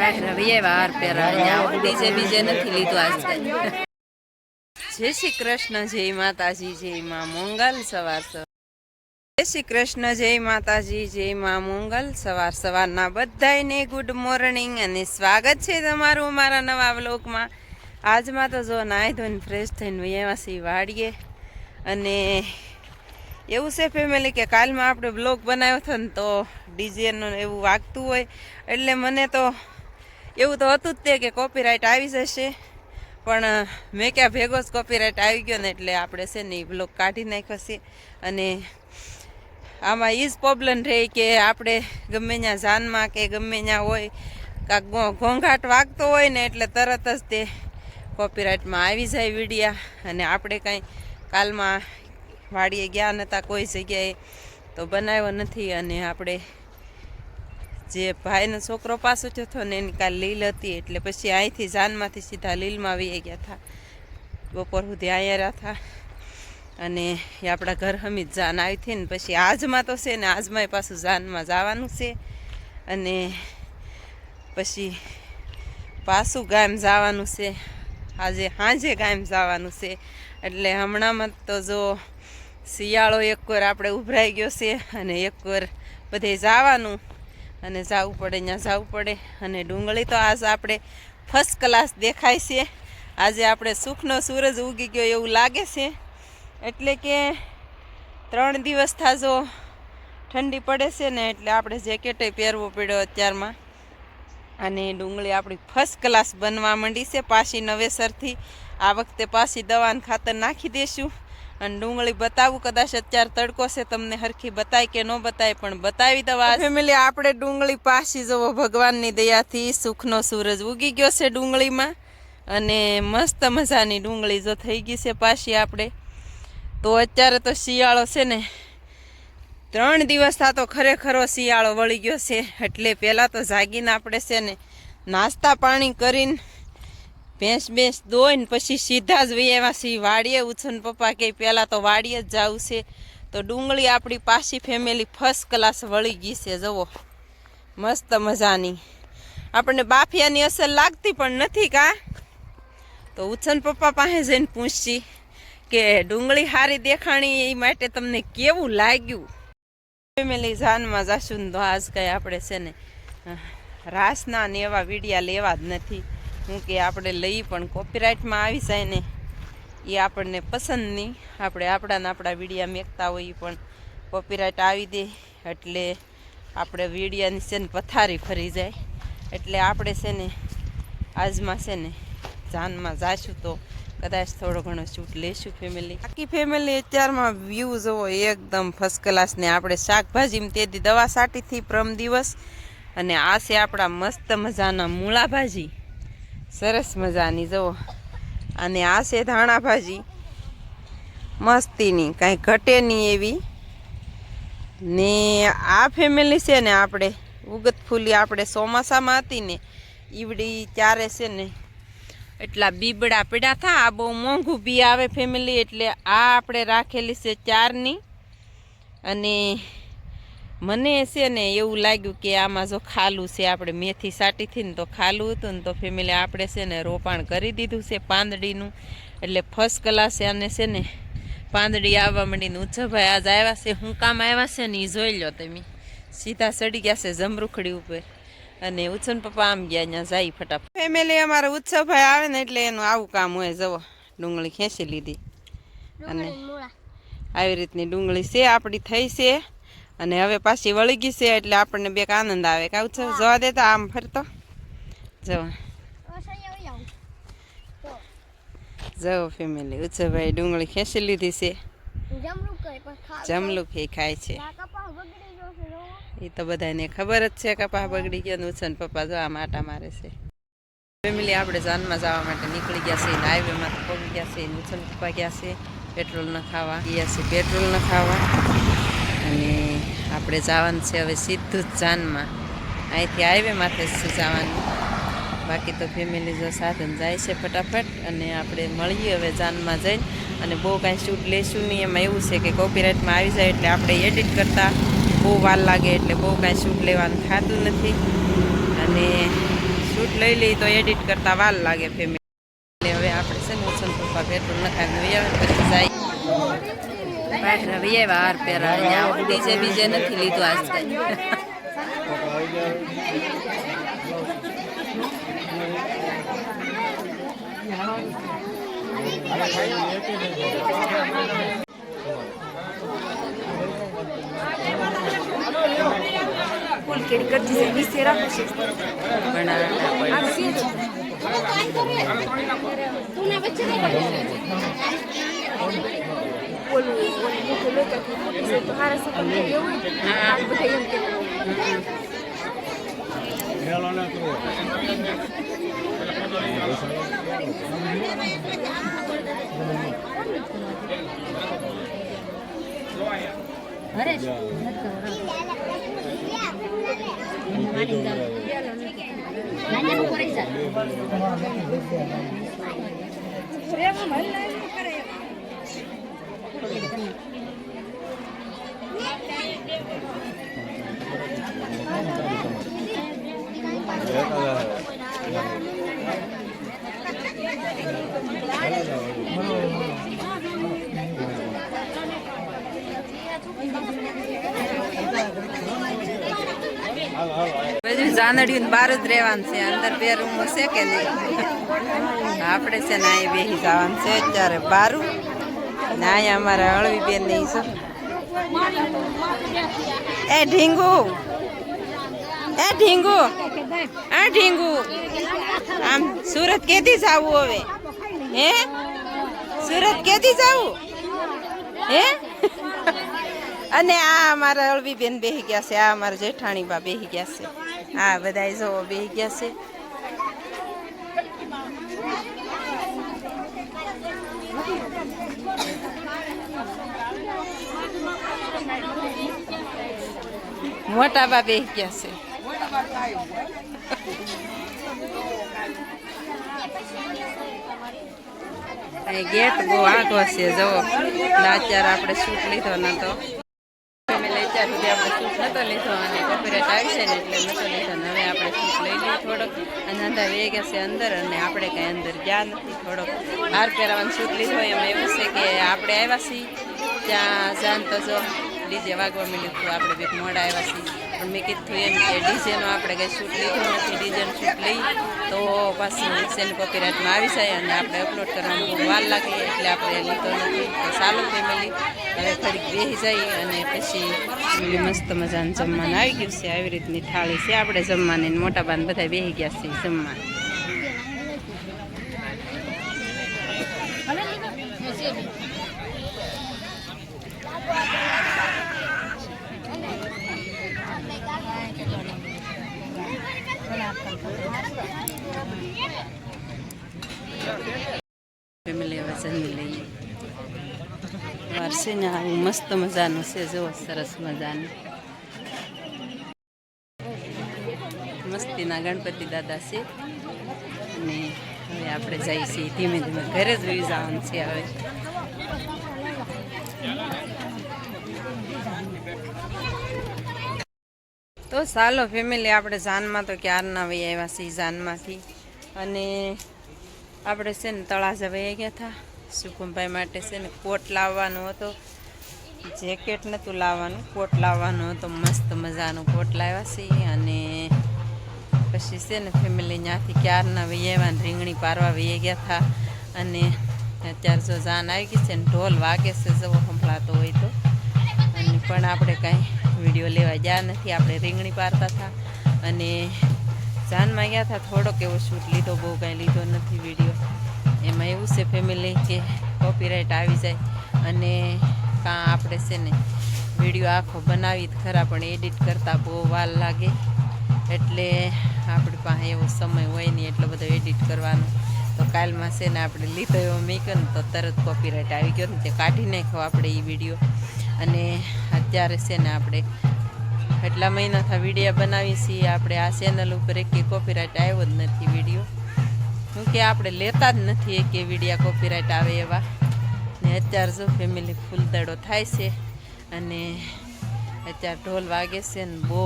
પાછળ વ્યવા હાર પહેરાવે ડીજે બીજે નથી લીધું આજે જય શ્રી કૃષ્ણ જય માતાજી જય માં મોંગલ સવાર સવાર. જય શ્રી કૃષ્ણ જય માતાજી જય માં મોંગલ સવાર સવારના બધાને ગુડ મોર્નિંગ અને સ્વાગત છે તમારું અમારા નવા વ્લોગમાં. આજમાં તો જો નાહી ધોઈને ફ્રેશ થઈને વ્યવા વાળીએ વાડીએ. અને એવું છે ફેમિલી કે કાલમાં આપણે બ્લોગ બનાવ્યો હતો ને તો ડીજેનું એવું વાગતું હોય. એટલે મને તો એવું તો હતું જ તે કે કોપીરાઇટ આવી જશે. પણ મેં ક્યાં ભેગો જ કોપીરાઇટ આવી ગયો ને એટલે આપણે છે ને એ બ્લોક કાઢી નાખ્યો છે. અને આમાં એ જ પ્રોબ્લેમ રહે કે આપણે ગમે ત્યાં જાનમાં કે ગમે ત્યાં હોય, કાંક ઘોંઘાટ વાગતો હોય ને એટલે તરત જ તે કોપીરાઇટમાં આવી જાય વિડીયા. અને આપણે કાંઈ કાલમાં વાડીએ ગયા નહોતા કોઈ જગ્યાએ, તો બનાવ્યો નથી. અને આપણે જે ભાઈનો છોકરો પાસો થયો ને એની કાલ લીલ હતી એટલે પછી અહીંથી જાનમાંથી સીધા લીલમાં આવી ગયા હતા. બપોર સુધી અહીંયા રહ્યા હતા. અને એ આપણા ઘર હમી જાન આવી હતી ને પછી આજમાં તો છે ને આજમાં પાછું જાનમાં જવાનું છે. અને પછી પાછું ગામ જવાનું છે. આજે સાંજે ગામ જવાનું છે. એટલે હમણાંમાં તો જો શિયાળો એક વાર આપણે ઉભરાઈ ગયો છે અને એક વાર બધે જવાનું. અને જવું પડે, ત્યાં જવું પડે. અને ડુંગળી તો આજ આપણે ફર્સ્ટ ક્લાસ દેખાય છે. આજે આપણે સુખનો સૂરજ ઉગી ગયો એવું લાગે છે. એટલે કે ત્રણ દિવસ થાજો ઠંડી પડે છે ને, એટલે આપણે જેકેટે પહેરવો પડ્યો અત્યારમાં. અને ડુંગળી આપણી ફર્સ્ટ ક્લાસ બનવા માંડી છે. પાછી નવેસરથી આ વખતે પાછી દવાને ખાતર નાખી દઈશું અને ડુંગળી બતાવું, કદાચ અત્યારે તડકો છે, તમને હરખી બતાય કે ન બતાય, પણ બતાવી દવા ફેમિલી આપણે ડુંગળી પાછી જવો, ભગવાનની દયાથી સુખનો સૂરજ ઉગી ગયો છે ડુંગળીમાં. અને મસ્ત મજાની ડુંગળી જો થઈ ગઈ છે પાછી આપણે. તો અત્યારે તો શિયાળો છે ને, ત્રણ દિવસ તો ખરેખરો શિયાળો વળી ગયો છે. એટલે પહેલાં તો જાગીને આપણે છે ને, નાસ્તા પાણી કરીને ભેંસ ભેંસ દોઈને પછી સીધા જ એવા સી વાડીએ ઉછન પપ્પા કે પહેલાં તો વાડીએ જ જવું છે. તો ડુંગળી આપણી પાછી ફેમિલી ફર્સ્ટ ક્લાસ વળી ગઈ છે જવો મસ્ત મજાની. આપણને બાફિયાની અસર લાગતી પણ નથી કા? તો ઉછન પપ્પા પાસે જઈને પૂછશી કે ડુંગળી સારી દેખાણી એ માટે તમને કેવું લાગ્યું? ફેમિલી જાનમાં જાશું તો આજ કાંઈ આપણે છે ને રાસના ને એવા વિડિયા લેવા જ નથી. હું કે આપણે લઈ પણ કોપીરાઇટમાં આવી જાય ને, એ આપણને પસંદ નહીં. આપણે આપણાને આપણા વિડિયા મેકતા હોઈએ પણ કોપીરાઇટ આવી દે, એટલે આપણે વિડીયાની છે ને પથારી ફરી જાય. એટલે આપણે છે ને, આજમાં છે ને જાનમાં જાશું તો કદાચ થોડો ઘણો શૂટ લેશું ફેમિલી બાકી ફેમિલી અત્યારમાં વ્યૂ જોવો એકદમ ફર્સ્ટ ક્લાસ ને. આપણે શાકભાજીમાં તે દી દવા સાટીથી પ્રમ દિવસ. અને આ છે આપણા મસ્ત મજાના મૂળા ભાજી સરસ મજાની, જુઓ. અને આ છે ધાણા ભાજી મસ્તીની, કાંઈ ઘટે નહીં એવી. ને આ ફેમિલી છે ને આપણે, ઉગત ફૂલી આપણે ચોમાસામાં હતી ને, ઈવડી ત્યારે છે ને, એટલા બીબડા પીડા થા. આ બહુ મોંઘું બી આવે ફેમિલી એટલે આ આપણે રાખેલી છે ચારની. અને મને છે ને એવું લાગ્યું કે આમાં જો ખાલું છે આપણે મેથી સાટીથી ને તો ખાલું હતું ને તો ફેમિલી આપણે છે ને રોપાણ કરી દીધું છે પાંદડીનું. એટલે ફર્સ્ટ ક્લાસ આને છે ને પાંદડી આવવા માંડીને ઉચ્ચભાઈ આજ આવ્યા છે હું કામ આવ્યા છે ને એ જોઈ લો તમે. સીધા ચડી ગયા છે જમરૂખડી ઉપર. અને ઉછન પપ્પા આમ ગયા અહીંયા જાય ફટાફટ. ફેમિલી અમારે ઉત્સવભાઈ આવે ને એટલે એનું આવું કામ હોય જવો ડુંગળી ખેંચી લીધી. અને આવી રીતની ડુંગળી છે આપણી થઈ છે. અને હવે પાછી વળી ગઈ છે એટલે આપણને બેક આનંદ આવે. કે ઉત્સવ જવા દેતા આમ ફરતો? જવા જવો ફેમિલી ઉત્સવભાઈ ડુંગળી ખેંચી લીધી છે. જમલું ફી ખાય છે. એ તો બધાને ખબર જ છે કપા બગડી ગયો ને ઉછન પપ્પા જો માટા મારે છે. ફેમિલી આપણે જાનમાં જવા માટે નીકળી ગયા છે હાઈવેમાં તો પગી ગયા છે ઉછન પપ્પા ગયા છે. પેટ્રોલ ન ખાવા. ગયા છે પેટ્રોલ ન ખાવા. અને આપણે જવાનું છે હવે સીધું જ જાનમાં. અહીંથી હાઈવે માથે છે જવાનું. બાકી તો ફેમિલી જો સાધન જાય છે ફટાફટ અને આપણે મળીએ હવે જાનમાં જઈને. અને બહુ કાંઈ શૂટ લેશું નહીં. એમાં એવું છે કે કોપીરાઇટમાં આવી જાય એટલે આપણે એડિટ કરતાં બહુ વાર લાગે એટલે બહુ કાંઈ શૂટ લેવાનું થતું નથી. અને શૂટ લઈ લઈ તો એડિટ કરતા વાર લાગે ફેમિલી એટલે હવે આપણે છે ને ઓછન પપ્પા પેટ્રોલ નખાવી આવે પછી જાય. બહાર રવિએ વાર હાર પહેરા. અહીંયા ડીજે બીજે નથી લીધું આજકાલ પણ ઓલું ઓલું મોટું લેટર ખોટું છે તો મારા સપન એવું બધા એમ કે બધું જાનડિયું ને બહાર જ રહેવાનું છે. અંદર બે રૂમ છે કે નહીં? આપણે છે ને અહીં બેસી જવાનું છે અત્યારે બારું. ને અહીંયા અમારા હળવી બેન નહીં છો. એ ઢીંગુ. એ ઢીંગુ. આ ઢીંગુ? આમ સુરત કેથી જવું હવે? હે? સુરત કેથી જવું? હે? અને આ અમારા અળવી બેન બેહી ગયા છે, આ અમારા જેઠાણી બા બેહી ગયા છે. આ બધા જવો બેહી ગયા છે. મોટા બા બેહી ગયા છે. ગેટ બહુ છે જવો એટલે અત્યારે આપણે શૂટ લીધો નતો. સુધી આપણે શૂટ નતો લીધો અને કોપીરાઇટ આવી છે ને એટલે નતો લીધો ને હવે આપણે શૂટ લઈ લઈએ થોડોક. અને અંદર વે ગયા છે અંદર અને આપણે કઈ અંદર ગયા નથી થોડોક. હાર પહેરાવાનું શૂટ લીધો એમાં એવું છે કે આપણે આવ્યા છીએ. ત્યાં જાન તો જો, ડીજે વાગવા મળ્યું હતું આપણે બીક મોડા આવ્યા છીએ. મેં કીધું એમ કે ડિઝાઇનો આપણે કંઈ શૂટ લીધું નથી, ડિઝાઇન શૂટ લઈ, તો પાછું સેલ કોપીરાઇટમાં આવી જાય અને આપણે અપલોડ કરવાનું બહુ વાર લાગે, એટલે આપણે લીધો નથી. તો સારું ફેમિલી, હવે ફરી બેસી જાય અને પછી મસ્ત મજાનું જમવાનું આવી ગયું છે. આવી રીતની થાળી છે. આપણે જમવાની મોટા બાન બધા બેસી ગયા છે જમવા. ફેમિલી હવે જમી લઈએ. આવું મસ્ત મજાનું છે જો સરસ મજાનું. મસ્તીના ગણપતિ દાદા છે. અને હવે આપણે જઈએ છીએ ધીમે ધીમે. ઘરે જ જવાનું છે હવે. તો ચાલો ફેમિલી આપણે જાનમાં તો ક્યારના વહી આવ્યા છીએ જાનમાંથી. અને આપણે છે ને તળાજા વહી ગયા હતા સુકુમભાઈ માટે છે ને કોટ લાવવાનો હતો. જેકેટ નહોતું લાવવાનું, કોટ લાવવાનો હતો. મસ્ત મજાનો કોટ લાવ્યા છીએ. અને પછી છે ને ફેમિલી ત્યાંથી ક્યારના વહી આવ્યા ને રીંગણી પારવા વહી ગયા હતા અને અત્યારે જો જાન આવી ગઈ છે ને, ઢોલ વાગે છે, જવો સંભળાતો હોય તો. અને પણ આપણે કાંઈ વીડિયો લેવા ગયા નથી, આપણે રીંગણી પારતા હતા અને જાનમાં ગયા હતા થોડોક એવો શૂટ લીધો, બહુ કાંઈ લીધો નથી વીડિયો. એમાં એવું છે ફેમિલી કે કોપીરાઇટ આવી જાય અને કાં આપણે છે ને વીડિયો આખો બનાવી ખરા, પણ એડિટ કરતાં બહુ વાર લાગે. એટલે આપણી પાસે એવો સમય હોય નહીં એટલો બધો એડિટ કરવાનો. તો કાલમાં છે ને આપણે લીધો એવો મૂક્યો ને, તો તરત કોપીરાઇટ આવી ગયો ને, તે કાઢી નાખ્યો આપણે એ વીડિયો. અને અત્યારે છે ને આપણે એટલા મહિનાથી વિડીયા બનાવી છીએ. આપણે આ ચેનલ ઉપર એક કોપીરાઇટ આવ્યો જ નથી વીડિયો. શું કે આપણે લેતા જ નથી એક વિડીયા કોપીરાઇટ આવે એવા. ને અત્યારે જો ફેમિલી ફૂલ દડો થાય છે અને અત્યારે ઢોલ વાગે છે ને બહુ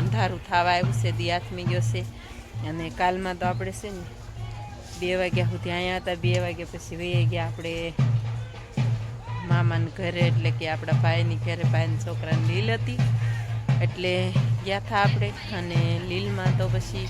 અંધારું થવા આવ્યું છે દી હાથમી ગયો છે. અને કાલમાં તો આપણે છે ને બે વાગ્યા સુધી અહીંયા હતા, બે વાગ્યા પછી વહી ગયા આપણે મામાના ઘરે, એટલે કે આપણા ભાઈની ઘરે ભાઈના છોકરાની લીલ હતી. એટલે ગયા હતા આપણે અને લીલમાં તો પછી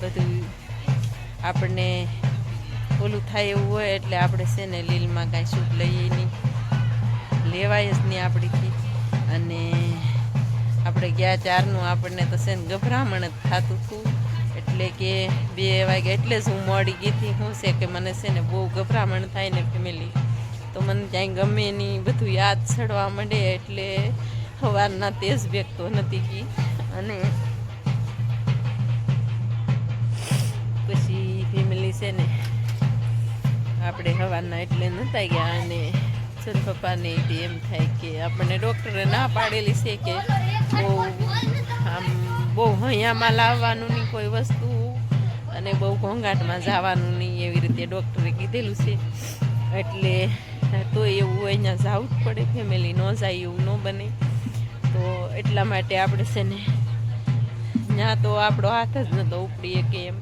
બધું આપણને ઓલું થાય એવું હોય, એટલે આપણે છે ને લીલમાં કાંઈ શૂટ લઈએ નહીં. લેવાય જ નહીં આપણીથી. અને આપણે ગયા ચારનું આપણને તો છે ને ગભરામણ જ થતું હતું. એટલે કે બે વાગે એટલે જ હું મોડી હતી શું છે કે મને છે ને બહુ ગભરામણ થાય ને ફેમિલી તો મને ક્યાંય ગમે નહીં, બધું યાદ ચડવા માંડે એટલે સવારના તેજ વ્યક્તો નથી ગઈ અને પછી ફેમિલી છે ને, આપણે સવારના એટલે નહોતા ગયા અને ચંદ પપ્પાને એમ થાય કે આપણને ડૉક્ટરે ના પાડેલી છે કે બહુ આમ બહુ હૈયામાં લાવવાનું નહીં કોઈ વસ્તુ અને બહુ ઘોંઘાટમાં જવાનું નહીં એવી રીતે ડૉક્ટરે કીધેલું છે. એટલે તો એવું અહીંયા જવું જ પડે ફેમિલી ન જાય, એવું ન બને. તો એટલા માટે આપણે છે ને ત્યાં તો આપણો હાથ જ નહોતો ઉપડીએ કે એમ.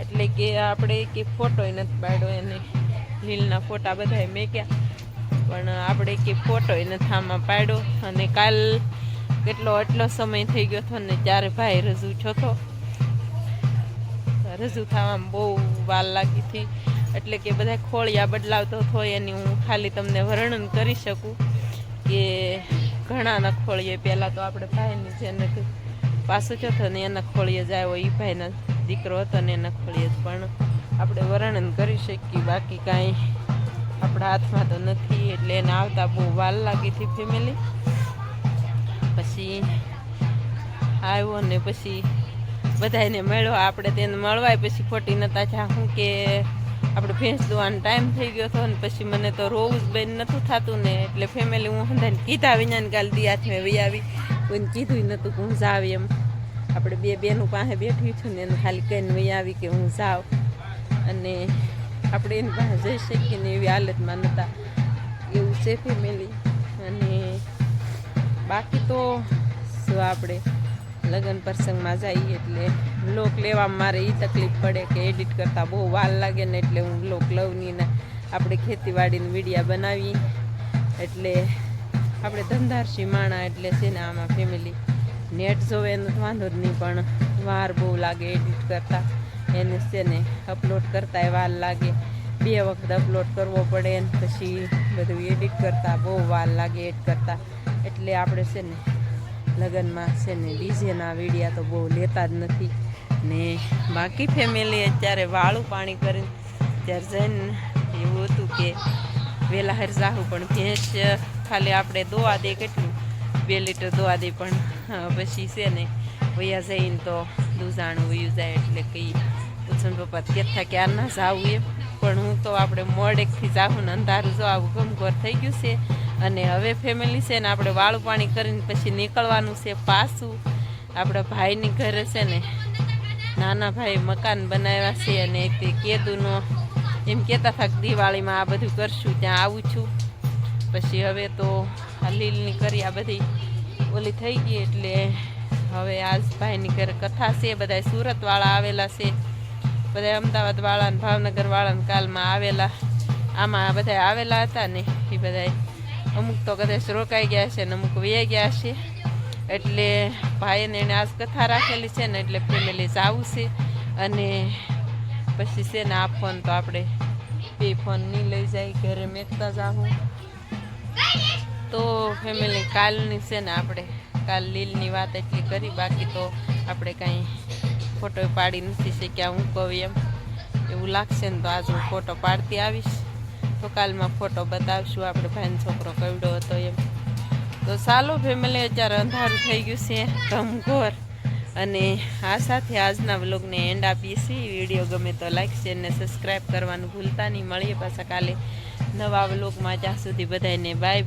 એટલે કે આપણે કે ફોટોય નથી પાડ્યો એને. લીલના ફોટા બધાએ મેક્યા. પણ આપણે કે ફોટોય નથી આમાં પાડ્યો. અને કાલ કેટલો, એટલો સમય થઈ ગયો હતો ને ત્યારે ભાઈ રજૂ થતો રજૂ થવામાં બહુ વાર લાગી હતી. એટલે કે બધા ખોળિયા બદલાવતો હોય એની હું ખાલી તમને વર્ણન કરી શકું કે ઘણાના ખોળીએ પહેલાં તો આપણે ભાઈની જે નથી. પાછો ચોથો ને એના ખોળીએ જાય હોય એ ભાઈના દીકરો હતો ને એના ખોળીએ જ. પણ આપણે વર્ણન કરી શકીએ, બાકી કાંઈ આપણા હાથમાં તો નથી. એટલે એને આવતા બહુ વાર લાગી હતી ફેમિલી પછી આવ્યો ને પછી બધાને મળ્યો. આપણે તેને મળવાય પછી ખોટી નતા શું કે આપણે ભેંસ દોવાનો ટાઈમ થઈ ગયો હતો ને પછી મને તો રોવું બેન નહોતું થતું ને એટલે ફેમિલી હું હંધાને કીધા વિඥાન કાલ દી હાથમાં વહી આવી. કોઈને કીધું નહોતું કે હું જાવ એમ. આપણે બે બેનું પાસે બેઠી છું ને એને ખાલી કહીને વહી આવી કે હું જાઉં. અને આપણે એની પાસે જઈ શકીએ ને એવી હાલતમાં નહોતા એવું છે ફેમિલી અને બાકી તો શું આપણે? લગ્ન પ્રસંગમાં જઈએ એટલે લોક લેવામાં મારે એ તકલીફ પડે કે એડિટ કરતાં બહુ વાર લાગે ને એટલે હું લોક લઉં ને આપણે ખેતીવાડીની વિડીયા બનાવી. એટલે આપણે ધંધારસી માણા એટલે છે ને આમાં ફેમિલી નેટ જોવે એનો વાંધો જ નહીં, પણ વાર બહુ લાગે એડિટ કરતાં. એને છે ને અપલોડ કરતાં વાર લાગે. બે વખત અપલોડ કરવો પડે ને પછી બધું એડિટ કરતાં, બહુ વાર લાગે એડ કરતાં. એટલે આપણે છે ને લગ્નમાં છે ને ડીજેના વિડીયા તો બહુ લેતા જ નથી. ને બાકી ફેમિલી અત્યારે વાળું પાણી કરીને ત્યારે જઈને એવું હતું કે વહેલા હર જાહું પણ ભેંસ ખાલી આપણે દોવા દે કેટલું? બે લીટર દોવા દે પણ પછી છે ને વયા જઈને તો દૂધાણું વયું જાય એટલે કંઈ પૂછન પપ્પા કહેતા કે આ ના જાવું એમ. પણ હું તો આપણે મોડેકથી ને અંધારું જો આવું ગમગોર થઈ ગયું છે. અને હવે ફેમિલી છે ને આપણે વાળું પાણી કરીને પછી નીકળવાનું છે પાછું. આપણા ભાઈની ઘરે છે ને નાના ભાઈ મકાન બનાવ્યા છે અને તે કેદુનો, એમ કહેતા હતા દિવાળીમાં આ બધું કરશું, ત્યાં આવું છું. પછી હવે તો આ લીલની કરી આ બધી ઓલી થઈ ગઈ એટલે હવે આજ ભાઈની ઘરે કથા છે બધા સુરતવાળા આવેલા છે. બધા અમદાવાદવાળા ને ભાવનગરવાળા ને કાલમાં આવેલા. આમાં બધા આવેલા હતા ને, એ બધા અમુક તો કદાચ રોકાઈ ગયા છે ને અમુક વહી ગયા છે. એટલે ભાઈને એને આજ કથા રાખેલી છે ને, એટલે ફેમિલી જવું છે. અને પછી છે ને, આ ફોન તો આપણે બે ફોન નહીં લઈ જાય, ઘરે મેકતા જાઉં તો ફેમિલી કાલની છે ને આપણે, કાલ લીલની વાત એટલી કરી, બાકી તો આપણે કાંઈ ફોટો પાડી નથી શક્યા, હું કહું એમ. એવું લાગશે ને તો આજ હું ફોટો પાડતી આવીશ. તો કાલમાં ફોટો બતાવશું, આપણે ભાઈનો છોકરો કવડો હતો એમ. તો ચાલો ફેમિલી અત્યારે અંધારું થઈ ગયું છે ઘમઘોર અને આ સાથે આજના વ્લોગને એન્ડ આપીએ છીએ. વીડિયો ગમે તો લાઈક શેર ને સબસ્ક્રાઈબ કરવાનું ભૂલતા નહીં. મળીએ પાછા કાલે નવા વ્લોગમાં જ્યાં સુધી બધાને બાય